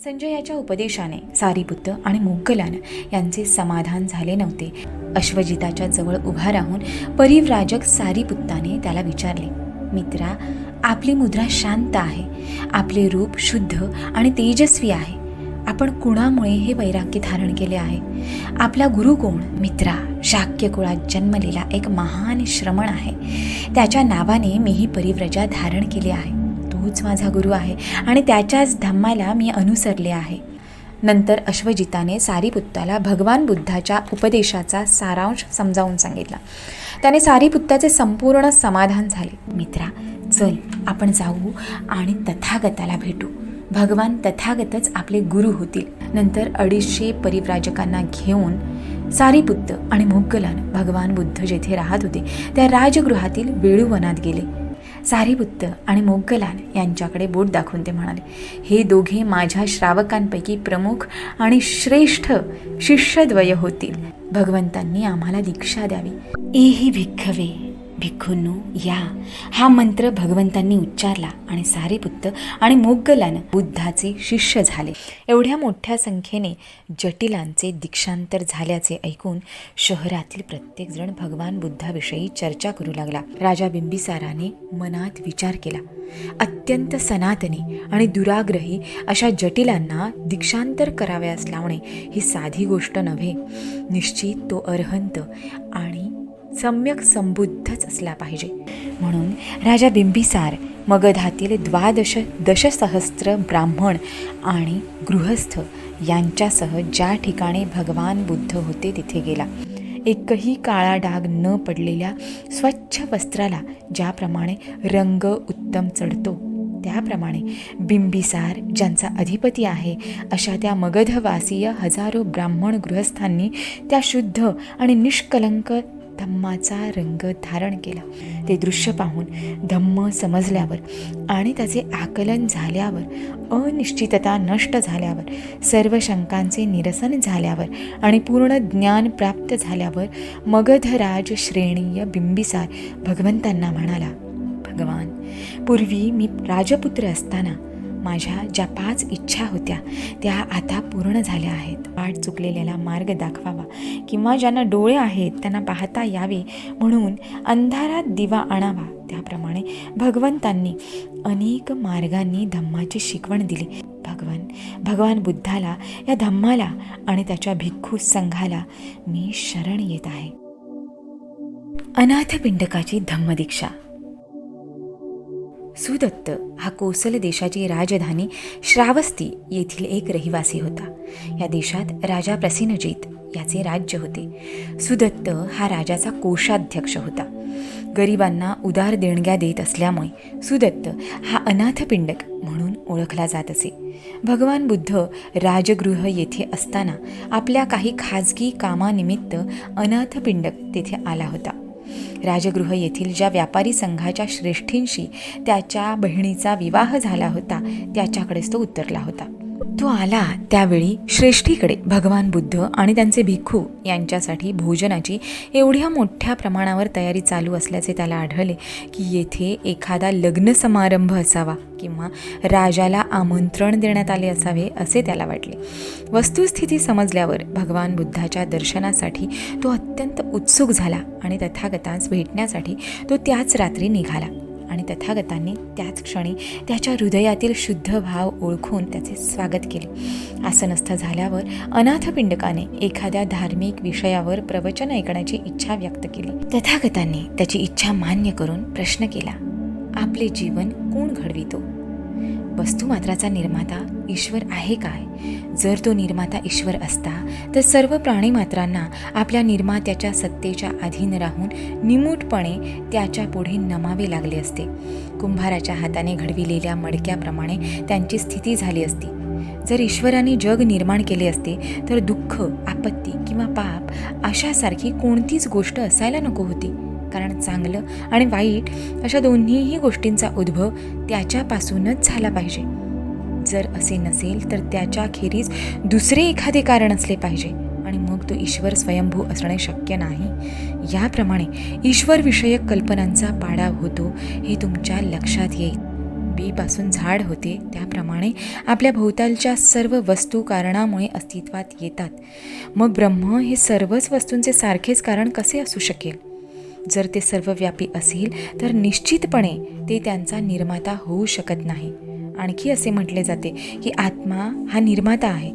संजयाच्या उपदेशाने सारीपुत्त आणि मोग्गलान यांचे समाधान झाले नव्हते. अश्वजिताच्या जवळ उभा राहून परिव्राजक सारीपुत्ताने त्याला विचारले मित्रा आपली मुद्रा शांत आहे. आपले रूप शुद्ध आणि तेजस्वी आहे. आपण कुणामुळे हे वैराग्य धारण केले आहे? आपला गुरु कोण? मित्रा शाक्य कुळात जन्मलेला एक महान श्रमण आहे. त्याच्या नावाने मी ही परिव्रजा धारण केली आहे. तोच माझा गुरु आहे आणि त्याच्याच धम्माला मी अनुसरले आहे. नंतर अश्वजिताने सारीपुत्ताला भगवान बुद्धाच्या उपदेशाचा सारांश समजावून सांगितला. त्याने सारीपुत्ताचे संपूर्ण समाधान झाले. मित्रा चल आपण जाऊ आणि तथागताला भेटू. भगवान तथागतच आपले गुरु होतील. नंतर अडीचशे परिव्राजकांना घेऊन सारीपुत्त आणि मोग्गलान भगवान बुद्ध जेथे राहत होते त्या राजगृहातील वेळूवनात गेले. सारीपुत्त आणि मोग्गलान यांच्याकडे बोट दाखवून ते म्हणाले हे दोघे माझ्या श्रावकांपैकी प्रमुख आणि श्रेष्ठ शिष्यद्वय होतील. भगवंतांनी आम्हाला दीक्षा द्यावी. एही भिक्खवे! भिक्खूंनो या. हा मंत्र भगवंतांनी उच्चारला आणि सारीपुत्त आणि मोगलानं बुद्धाचे शिष्य झाले. एवढ्या मोठ्या संख्येने जटिलांचे दीक्षांतर झाल्याचे ऐकून शहरातील प्रत्येकजण भगवान बुद्धाविषयी चर्चा करू लागला. राजा बिंबिसाराने मनात विचार केला. अत्यंत सनातनी आणि दुराग्रही अशा जटिलांना दीक्षांतर कराव्यास लावणे ही साधी गोष्ट नव्हे. निश्चित तो अर्हंत आणि सम्यक संबुद्धच असला पाहिजे. म्हणून राजा बिंबिसार मगधातील द्वादश दशसहस्त्र ब्राह्मण आणि गृहस्थ यांच्यासह ज्या ठिकाणी भगवान बुद्ध होते तिथे गेला. एकही काळा डाग न पडलेल्या स्वच्छ वस्त्राला ज्याप्रमाणे रंग उत्तम चढतो त्याप्रमाणे बिंबिसार ज्यांचा अधिपती आहे अशा त्या मगधवासीय हजारो ब्राह्मण गृहस्थांनी त्या शुद्ध आणि निष्कलंक धम्माचा रंग धारण केला. ते दृश्य पाहून धम्म समजल्यावर आणि त्याचे आकलन झाल्यावर अनिश्चितता नष्ट झाल्यावर सर्व शंकांचे निरसन झाल्यावर आणि पूर्ण ज्ञान प्राप्त झाल्यावर मगधराज श्रेणीय बिंबिसार भगवंतांना म्हणाला भगवान पूर्वी मी राजपुत्र असताना माझ्या ज्या पाच इच्छा होत्या त्या आता पूर्ण झाल्या आहेत. वाट चुकलेल्याला मार्ग दाखवावा किंवा ज्यांना डोळे आहेत त्यांना पाहता यावे म्हणून अंधारात दिवा आणावा. त्याप्रमाणे भगवंतांनी अनेक मार्गांनी धम्माची शिकवण दिली. भगवान भगवान बुद्धाला या धम्माला आणि त्याच्या भिक्खू संघाला मी शरण येत आहे. अनाथ पिंडकाची धम्मदीक्षा. सुदत्त हा कोसल देशाची राजधानी श्रावस्ती येथील एक रहिवासी होता. या देशात राजा प्रसिनजित याचे राज्य होते. सुदत्त हा राजाचा कोषाध्यक्ष होता. गरिबांना उदार देणग्या देत असल्यामुळे सुदत्त हा अनाथपिंडक म्हणून ओळखला जात असे. भगवान बुद्ध राजगृह येथे असताना आपल्या काही खाजगी कामानिमित्त अनाथपिंडक तेथे आला होता. राजगृह येथील ज्या व्यापारी संघाच्या श्रेष्ठींशी त्याच्या बहिणीचा विवाह झाला होता त्याच्याकडेच तो उतरला होता. तो आला त्यावेळी श्रेष्ठीकडे भगवान बुद्ध आणि त्यांचे भिक्खू यांच्यासाठी भोजनाची एवढ्या मोठ्या प्रमाणावर तयारी चालू असल्याचे त्याला आढळले की येथे एखादा लग्न समारंभ असावा किंवा राजाला आमंत्रण देण्यात आले असावे असे त्याला वाटले. वस्तुस्थिती समजल्यावर भगवान बुद्धाच्या दर्शनासाठी तो अत्यंत उत्सुक झाला आणि तथागतास भेटण्यासाठी तो त्याच रात्री निघाला. आणि तथागतांनी त्याच क्षणी त्याच्या हृदयातील शुद्ध भाव ओळखून त्याचे स्वागत केले. आसनस्थ झाल्यावर अनाथपिंडकाने एखाद्या धार्मिक विषयावर प्रवचन ऐकण्याची इच्छा व्यक्त केली. तथागतांनी त्याची इच्छा मान्य करून प्रश्न केला आपले जीवन कोण घडवितो? वस्तुमात्राचा निर्माता ईश्वर आहे काय? जर तो निर्माता ईश्वर असता तर सर्व प्राणीमात्रांना आपल्या निर्मात्याच्या सत्तेच्या अधीन राहून निमूटपणे त्याच्या पुढे नमावे लागले असते. कुंभाराच्या हाताने घडविलेल्या मडक्याप्रमाणे त्यांची स्थिती झाली असती. जर ईश्वराने जग निर्माण केले असते तर दुःख आपत्ती किंवा पाप अशासारखी कोणतीच गोष्ट असायला नको होती. कारण चांगलं आणि वाईट अशा दोन्हीही गोष्टींचा उद्भव त्याच्यापासूनच झाला पाहिजे. जर असे नसेल तर त्याच्या खेरीज दुसरे एखादे कारण असले पाहिजे. आणि मग तो ईश्वर स्वयंभू असणे शक्य नाही. याप्रमाणे ईश्वरविषयक कल्पनांचा पाडा होतो हे तुमच्या लक्षात येईल. बीपासून झाड होते त्याप्रमाणे आपल्या भोवतालच्या सर्व वस्तू कारणामुळे अस्तित्वात येतात. मग ब्रह्म हे सर्वच वस्तूंचे सारखेच कारण कसे असू शकेल? जर ते सर्वव्यापी असेल तर निश्चितपणे ते त्यांचा निर्माता होऊ शकत नाही. आणखी असे म्हटले जाते की आत्मा हा निर्माता आहे.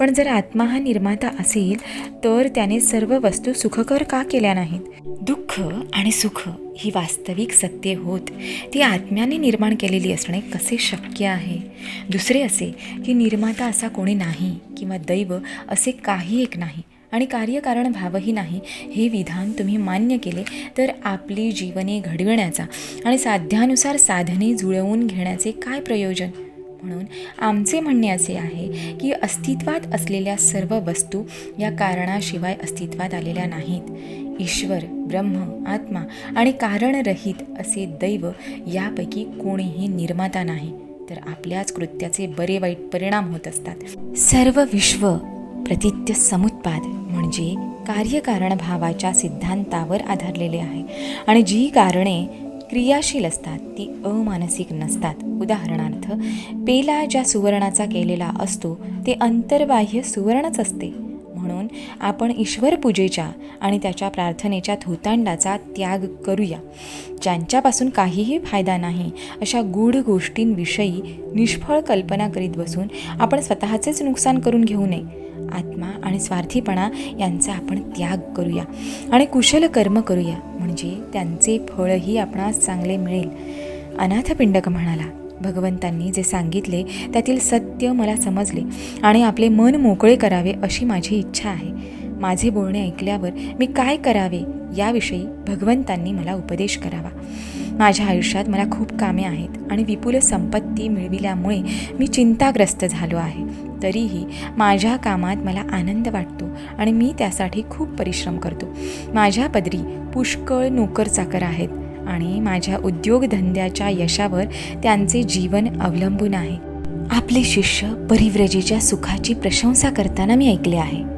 पण जर आत्मा हा निर्माता असेल तर त्याने सर्व वस्तू सुखकर का केल्या नाहीत? दुःख आणि सुख ही वास्तविक सत्य होत. ती आत्म्याने निर्माण केलेली असणे कसे शक्य आहे? दुसरे असे की निर्माता असा कोणी नाही किंवा दैव असे काही एक नाही. आणि कार्यकारण व्हावंही नाही हे विधान तुम्ही मान्य केले तर आपली जीवने घडविण्याचा आणि साध्यानुसार साधने जुळवून घेण्याचे काय प्रयोजन? म्हणून आमचे म्हणणे असे आहे की अस्तित्वात असलेल्या सर्व वस्तू या कारणाशिवाय अस्तित्वात आलेल्या नाहीत. ईश्वर ब्रह्म आत्मा आणि कारणरहित असे दैव यापैकी कोणीही निर्माता नाही तर आपल्याच कृत्याचे बरे वाईट परिणाम होत असतात. सर्व विश्व प्रतित्य समुत्पाद म्हणजे कार्यकारण भावाच्या सिद्धांतावर आधारलेले आहे. आणि जी कारणे क्रियाशील असतात ती अमानसिक नसतात. उदाहरणार्थ पेला ज्या सुवर्णाचा केलेला असतो ते अंतर्बाह्य सुवर्णच असते. म्हणून आपण ईश्वर पूजेच्या आणि त्याच्या प्रार्थनेच्या धोतांडाचा त्याग करूया. ज्यांच्यापासून काहीही फायदा नाही अशा गूढ गोष्टींविषयी निष्फळ कल्पना करीत बसून आपण स्वतःचेच नुकसान करून घेऊ नये. आत्मा आणि स्वार्थीपणा यांचा आपण त्याग करूया. आणि कुशल कर्म करूया. म्हणजे त्यांचे फळही आपणास चांगले मिळेल. अनाथपिंडक म्हणाला. भगवंतांनी जे सांगितले त्यातील सत्य मला समजले आणि आपले मन मोकळे करावे अशी माझी इच्छा आहे. माझे बोलणे ऐकल्यावर मी काय करावे याविषयी भगवंतांनी मला उपदेश करावा. माझ्या आयुष्यात मला खूप कामे आहेत आणि विपुल संपत्ती मिळविल्यामुळे मी चिंताग्रस्त झालो आहे. तरीही माझ्या कामात मला आनंद वाटतो आणि मी त्यासाठी खूप परिश्रम करतो. माझ्या पदरी पुष्कळ नोकर चाकर आहेत आणि माझ्या उद्योगधंद्याच्या यशावर त्यांचे जीवन अवलंबून आहे. आपले शिष्य परिव्रजेच्या सुखाची प्रशंसा करताना मी ऐकले आहे.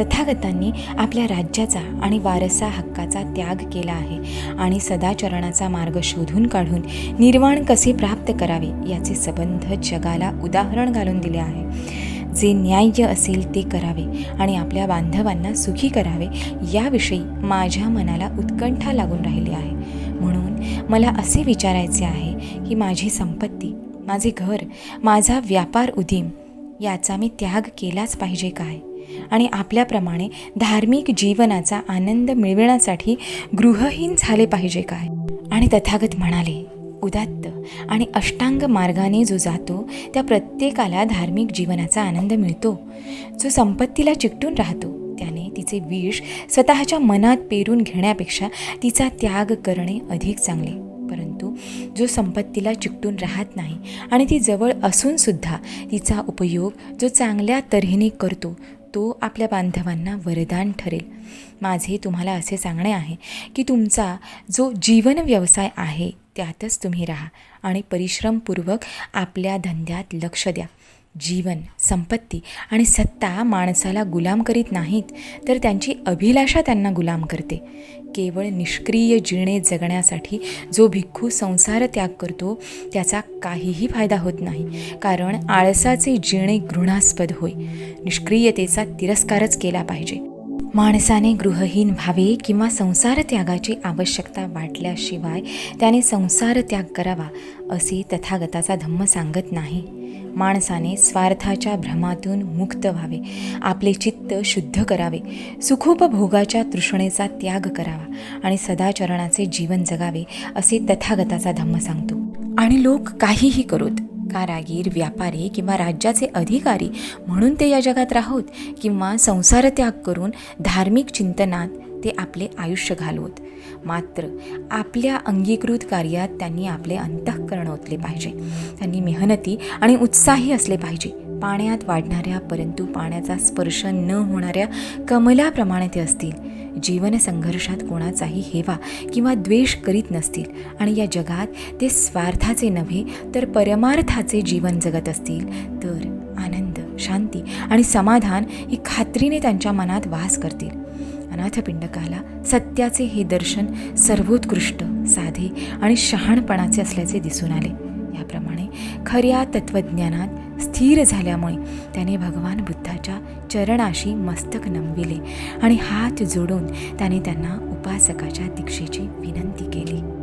तथागतांनी आपल्या राज्याचा आणि वारसा हक्काचा त्याग केला आहे आणि सदाचरणाचा मार्ग शोधून काढून निर्वाण कसे प्राप्त करावे याचे संबंध जगाला उदाहरण घालून दिले आहे. जे न्याय्य असेल ते करावे आणि आपल्या बांधवांना सुखी करावे याविषयी माझ्या मनाला उत्कंठा लागून राहिली आहे. म्हणून मला असे विचारायचे आहे की माझी संपत्ती माझे घर माझा व्यापार उदीम याचा मी त्याग केलाच पाहिजे काय? आणि आपल्याप्रमाणे धार्मिक जीवनाचा आनंद मिळविण्यासाठी गृहहीन झाले पाहिजे काय? आणि तथागत म्हणाले उदात्त आणि अष्टांग मार्गाने जो जातो त्या प्रत्येकाला धार्मिक जीवनाचा आनंद मिळतो. जो संपत्तीला चिकटून राहतो त्याने तिचे विष स्वतःच्या मनात पेरून घेण्यापेक्षा तिचा त्याग करणे अधिक चांगले. परंतु जो संपत्तीला चिकटून राहत नाही आणि ती जवळ असूनसुद्धा तिचा उपयोग जो चांगल्या तऱ्हेने करतो तो आपल्या बांधवांना वरदान ठरेल. माझे तुम्हाला असे सांगणे आहे की तुमचा जो जीवन व्यवसाय आहे त्यातच तुम्ही राहा आणि परिश्रमपूर्वक आपल्या धंद्यात लक्ष द्या. जीवन संपत्ती आणि सत्ता माणसाला गुलाम करीत नाहीत तर त्यांची अभिलाषा त्यांना गुलाम करते. केवळ निष्क्रिय जिणे जगण्यासाठी जो भिक्खू संसार त्याग करतो त्याचा काहीही फायदा होत नाही. कारण आळसाचे जिणे घृणास्पद होय. निष्क्रियतेचा तिरस्कारच केला पाहिजे. माणसाने गृहहीन व्हावे किंवा संसार त्यागाची आवश्यकता वाटल्याशिवाय त्याने संसार त्याग करावा असे तथागताचा धम्म सांगत नाही. माणसाने स्वार्थाच्या भ्रमातून मुक्त व्हावे आपले चित्त शुद्ध करावे सुखोपभोगाच्या तृष्णेचा त्याग करावा आणि सदाचरणाचे जीवन जगावे असे तथागताचा धम्म सांगतो. आणि लोक काहीही करोत कारागीर व्यापारी किंवा राज्याचे अधिकारी म्हणून ते या जगात राहोत किंवा संसार त्याग करून धार्मिक चिंतनात ते आपले आयुष्य घालवत. मात्र आपल्या अंगीकृत कार्यात त्यांनी आपले अंतःकरण ओतले पाहिजे. त्यांनी मेहनती आणि उत्साही असले पाहिजे. पाण्यात वाढणाऱ्या परंतु पाण्याचा स्पर्श न होणाऱ्या कमलाप्रमाणे ते असतील. जीवन संघर्षात कोणाचाही हेवा किंवा द्वेष करीत नसतील आणि या जगात ते स्वार्थाचे नव्हे तर परमार्थाचे जीवन जगत असतील. तर आनंद शांती आणि समाधान ही खात्रीने त्यांच्या मनात वास करतील. अनाथपिंडकाला सत्याचे हे दर्शन सर्वोत्कृष्ट साधे आणि शहाणपणाचे असल्याचे दिसून आले. याप्रमाणे खऱ्या तत्त्वज्ञानात स्थिर झाल्यामुळे त्याने भगवान बुद्धाच्या चरणाशी मस्तक नमविले आणि हात जोडून त्याने त्यांना उपासकाच्या दीक्षेची विनंती केली.